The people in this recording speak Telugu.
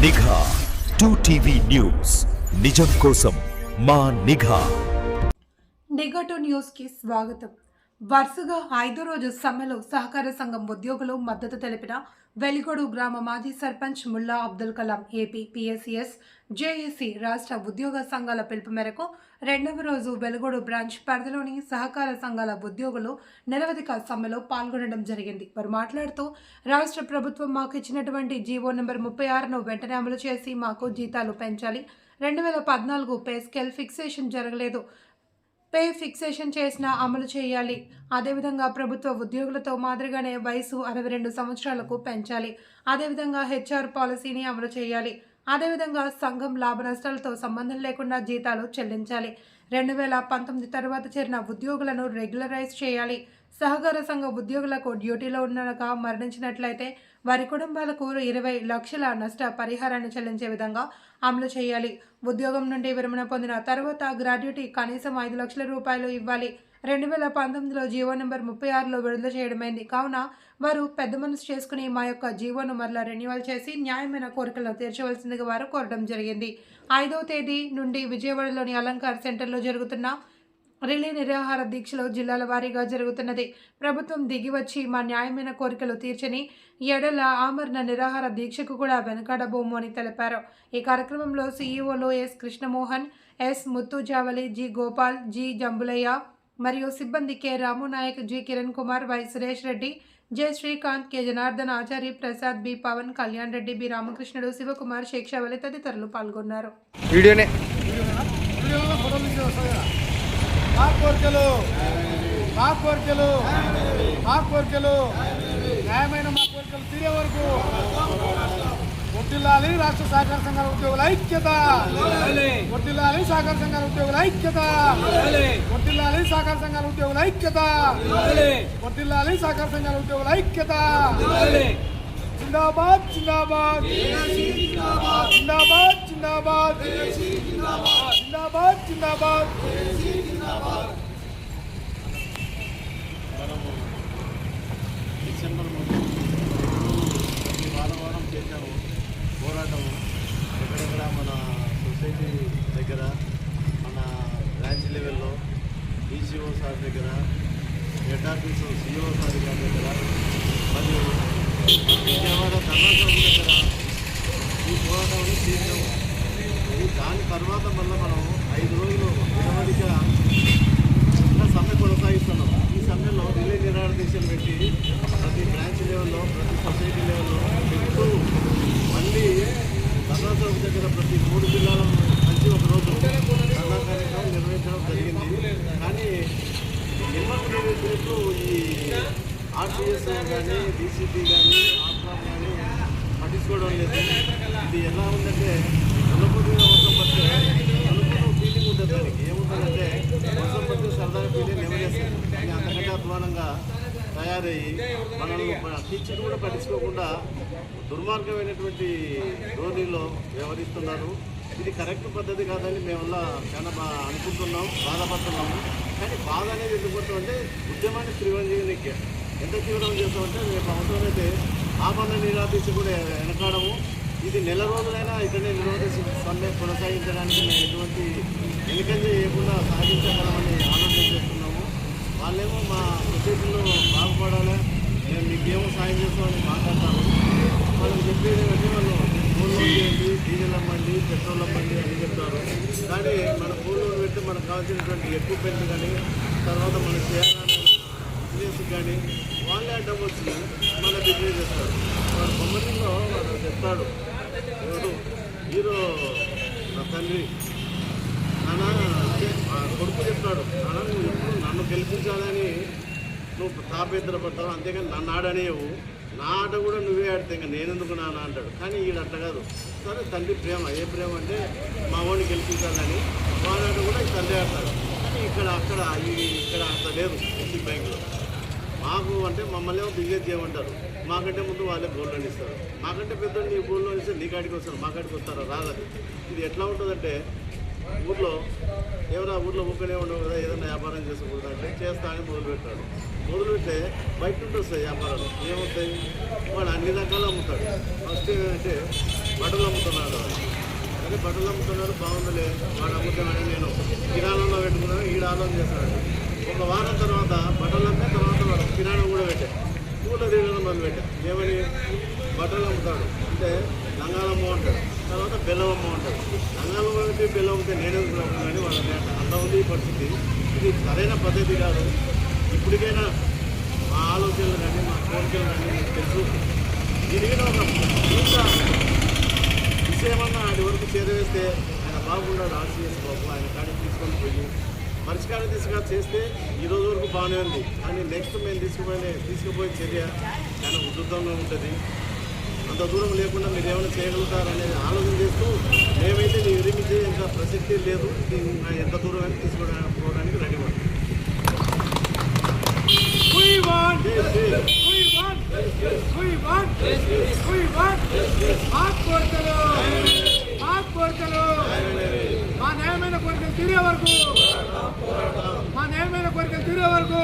నిఘా. టూ టీవీ న్యూస్ నిజం కోసం మా నిఘా. నిఘటు న్యూస్కి స్వాగతం. వరుసగా ఐదో రోజు సమ్మెలో సహకార సంఘం ఉద్యోగులు మద్దతు తెలిపిన వెలిగొడు గ్రామ మాజీ sarpanch Mulla Abdul Kalam AP PSCS JAC రాష్ట్ర ఉద్యోగ సంఘాల పిలుపు మేరకు రెండవ రోజు వెలుగొడు బ్రాంచ్ పరిధిలోని సహకార సంఘాల ఉద్యోగులు నిరవధిక సమ్మెలో పాల్గొనడం జరిగింది. వారు మాట్లాడుతూ రాష్ట్ర ప్రభుత్వం మాకు ఇచ్చినటువంటి జీవో నెంబర్ ముప్పై ఆరును వెంటనే అమలు చేసి మాకు జీతాలు పెంచాలి. రెండు వేల పద్నాలుగు పే స్కేల్ ఫిక్సేషన్ జరగలేదు. పే ఫిక్సేషన్ చేసిన అమలు చేయాలి. అదేవిధంగా ప్రభుత్వ ఉద్యోగులతో మాదిరిగానే వయసు అరవై రెండు సంవత్సరాలకు పెంచాలి. అదేవిధంగా హెచ్ఆర్ పాలసీని అమలు చేయాలి. అదేవిధంగా సంఘం లాభ నష్టాలతో సంబంధం లేకుండా జీతాలు చెల్లించాలి. రెండు వేల పంతొమ్మిది తర్వాత చేరిన ఉద్యోగులను రెగ్యులరైజ్ చేయాలి. సహకార సంఘ ఉద్యోగులకు డ్యూటీలో ఉండగా మరణించినట్లయితే వారి కుటుంబాలకు ఇరవై లక్షల నష్ట పరిహారాన్ని చెల్లించే విధంగా అమలు చేయాలి. ఉద్యోగం నుండి విరమణ పొందిన తర్వాత గ్రాడ్యుటీ కనీసం ఐదు లక్షల రూపాయలు ఇవ్వాలి. రెండు వేల పంతొమ్మిదిలో జీవో నెంబర్ ముప్పై ఆరులో విడుదల చేయడమైంది. కావున వారు పెద్ద మనసు చేసుకుని మా యొక్క జీవోను మరలా రెన్యువల్ చేసి న్యాయమైన కోరికలను తీర్చవలసిందిగా వారు కోరడం జరిగింది. ఐదవ తేదీ నుండి విజయవాడలోని అలంకార్ సెంటర్లో జరుగుతున్న రిలే నిరాహార దీక్షలో జిల్లాల వారీగా జరుగుతున్నది. ప్రభుత్వం దిగి వచ్చి మా న్యాయమైన కోరికలు తీర్చని ఎడల ఆమరణ నిరాహార దీక్షకు కూడా వెనకాడబోము అని తెలిపారు. ఈ కార్యక్రమంలో సీఈఓలు S Krishnamohan S Muthu Javali G Gopal G Jambulaiah మరియు సిబ్బంది K Ramunayak G Kiran Kumar Y Suresh Reddy J Srikanth K Janardhan Achari Prasad B Pawan Kalyan Reddy B Ramakrishnudu Sivakumar Sheikshavali తదితరులు పాల్గొన్నారు. వీడియోనే. మా కోరికలు మా కోరికలు మా కోరికలు న్యాయమైన మా కోరికలు తీరే వరకు. వడ్డిల్లాలి రాష్ట్ర సహకార సంఘాల ఉద్యోగుల ఐక్యత. వడ్డిల్లాలి సహకార సంఘాల ఉద్యోగుల ఐక్యత. వడ్డిల్లాలి సహకార సంఘాల ఉద్యోగుల ఐక్యత. వడ్డిల్లాలి సహకార సంఘాల ఉద్యోగుల ఐక్యత. జిందాబాద్ జిందాబాద్ జిందాబాద్. జిందాబాద్ జిందాబాద్. జిందాబాద్ జిందాబాద్. ముందు డిసెంబర్ వారం వారం చేశాము పోరాటం ఎక్కడెక్కడ మన సొసైటీ దగ్గర మన బ్రాంచ్ లెవెల్లో ఈసీఓ సార్ దగ్గర హెడ్ ఆఫీసు సిఇఓ సార్ గారి దగ్గర మరియు విజయవాడ ధర్మాసనం దగ్గర ఈ పోరాటం చేసాము దాని తర్వాత మళ్ళీ మనం ఐదు రోజులు నిరవధిక ఇంకా సమ్మె కొనసాగిస్తున్నాం ఈ సమ్మెలో రిలే నిరాహార దీక్షలు పెట్టి ప్రతి బ్రాంచ్ లెవెల్లో ప్రతి సొసైటీ లెవెల్లో పెడుతూ మళ్ళీ ధర్నాచౌక్ దగ్గర ప్రతి మూడు జిల్లాల కలిసి ఒక రోజు ధర్నా కార్యక్రమం నిర్వహించడం జరిగింది కానీ నిమ్మకు నిర్వహించినట్టు ఈ ఆర్టీఎస్ కానీ డీసీపీ కానీ ఆఫ్రామ్ కానీ పట్టించుకోవడం లేదు. ఇది ఎలా ఉందంటే నలుగురు మీద వర్షం పడితే నలుగురు ఫీలింగ్ ఉంటుంది దానికి. ఏముంటుందంటే వర్షం పడితే సరదాగా ఫీలింగ్ నెమరేస్తుంది కానీ అంతకంటే అధ్వానంగా తయారయ్యి మనల్ని టీచర్ కూడా పట్టించుకోకుండా దుర్మార్గమైనటువంటి ధోరణిలో వ్యవహరిస్తున్నారు. ఇది కరెక్ట్ పద్ధతి కాదని మేమల్లా చాలా బా అనుకుంటున్నాం బాధపడుతున్నాము. కానీ బాధ అనేది ఎందుకు అంటే ఉద్యమాన్ని తీవ్రంగా ఎంత తీవ్రం చేస్తామంటే రేపు ఆ ఆపన్న నిరాదీసి కూడా వెనకాడము. ఇది నెల రోజులైనా ఇక్కడనే నిరోధించి సమ్మె కొనసాగించడానికి మేము ఎటువంటి వెనుకంజ చేయకుండా సాగించగలమని ఆలోచన చేస్తున్నాము. వాళ్ళేమో మా సొసైటీలో బాగుపడాలి మేము మీకేమో సాయం చేస్తామని మాట్లాడతాము వాళ్ళకి చెప్పేది అంటే వాళ్ళు ఫోన్ లోన్ చేయండి డీజిల్ అమ్మండి పెట్రోల్ అమ్మండి అని చెప్తారు. కానీ మన ఫోన్ లోన్ పెట్టి మనకు కావాల్సినటువంటి ఎక్విప్మెంట్ కానీ తర్వాత మన చేయాలన్న బిజినెస్ కానీ వాళ్ళే అడ్డం వచ్చి మన బిజినెస్ చేస్తారు. వాడు బొమ్మలో వాడు చెప్తాడు. ఎవరు? హీరో నా తండ్రి. నాన్న కొడుకు చెప్తాడు. నాన్న నువ్వు ఎప్పుడు నన్ను గెలిపించాలని నువ్వు తాపేద్దర పడతావు అంతేగాని నన్ను ఆడనేవు నా ఆట కూడా నువ్వే ఆడితే ఇంకా నేనెందుకు నాన్న అంటాడు. కానీ ఈడ అట్ట కాదు. సరే తండ్రి ప్రేమ. ఏ ప్రేమ అంటే మా వాడిని గెలిపించాలని. వాడి ఆట కూడా ఈ తండ్రి ఆడతాడు. కానీ ఇక్కడ అక్కడ ఈ ఇక్కడ అంత లేదు. ఎస్సీ బ్యాంకులో. మాకు అంటే మమ్మల్ని ఏమో బిజినెస్ చేయమంటారు. మాకంటే ముందు వాళ్ళే గోల్డ్ లోన్ ఇస్తారు. మాకంటే పెద్ద నీ గోల్డ్ లోన్ ఇస్తే నీ కాడికి వస్తారు మా కాడికి వస్తారా రాలేదు ఇది ఎట్లా ఉంటుందంటే ఊర్లో ఎవరైనా ఊర్లో ఊకనే ఉండవు కదా ఏదైనా వ్యాపారం చేసుకోకూడదు అంటే చేస్తా అని మొదలు పెట్టాడు పెడితే బయట నుండి వస్తాయి వ్యాపారాలు. ఏమవుతాయి వాడు అన్ని రకాలు అమ్ముతాడు. ఫస్ట్ ఏంటంటే బట్టలు అమ్ముతున్నాడు. అదే బట్టలు అమ్ముతున్నారు బాగుందిలే వాడు అమ్ముతున్నాడు నేను కిరాణంలో పెట్టుకున్నాను ఈడ ఆలోచన చేస్తాడు ఒక వారం తర్వాత బట్టలు అమ్మే తర్వాత వాడు కిరాణం కూడా పెట్టాను పూల తీయడం మొదలు పెట్టాను ఏమని? బట్టలు అమ్ముతాడు. అంటే లంగాలమ్మ అంటాడు. తర్వాత బెల్లమ్మ అంటాడు. లంగాలమ్మ అంటే బెల్లం అమ్మితే నేనే కానీ వాళ్ళ అంత ఉంది ఈ పరిస్థితి. ఇది సరైన పద్ధతి కాదు. ఇప్పటికైనా మా ఆలోచనలు కానీ మా కోరికలు కానీ తెలుసు. దీనికి ఒక ఏమన్నా విషయమన్నా వరకు చేరవేస్తే ఆయన బాగుండాలి ఆర్సీఎస్ బాబు ఆయన కాడికి తీసుకొని పోయి పరిష్కారం తీసుకురా చేస్తే ఈ రోజు వరకు బాగానే ఉంది కానీ నెక్స్ట్ మేము తీసుకుపోయే తీసుకుపోయే చర్య చాలా ఉధృతంగా ఉంటుంది అంత దూరం లేకుండా మీరు ఏమైనా చేయగలుగుతారనేది ఆలోచన చేస్తూ మేమైతే నీ విరిమించే ఇంకా ప్రసక్తి లేదు ఎంత దూరం అని తీసుకోవడానికి రెడీ పడుతుంది తీరే వరకు. మా న్యాయమైన కోరికలు తీరే వరకు.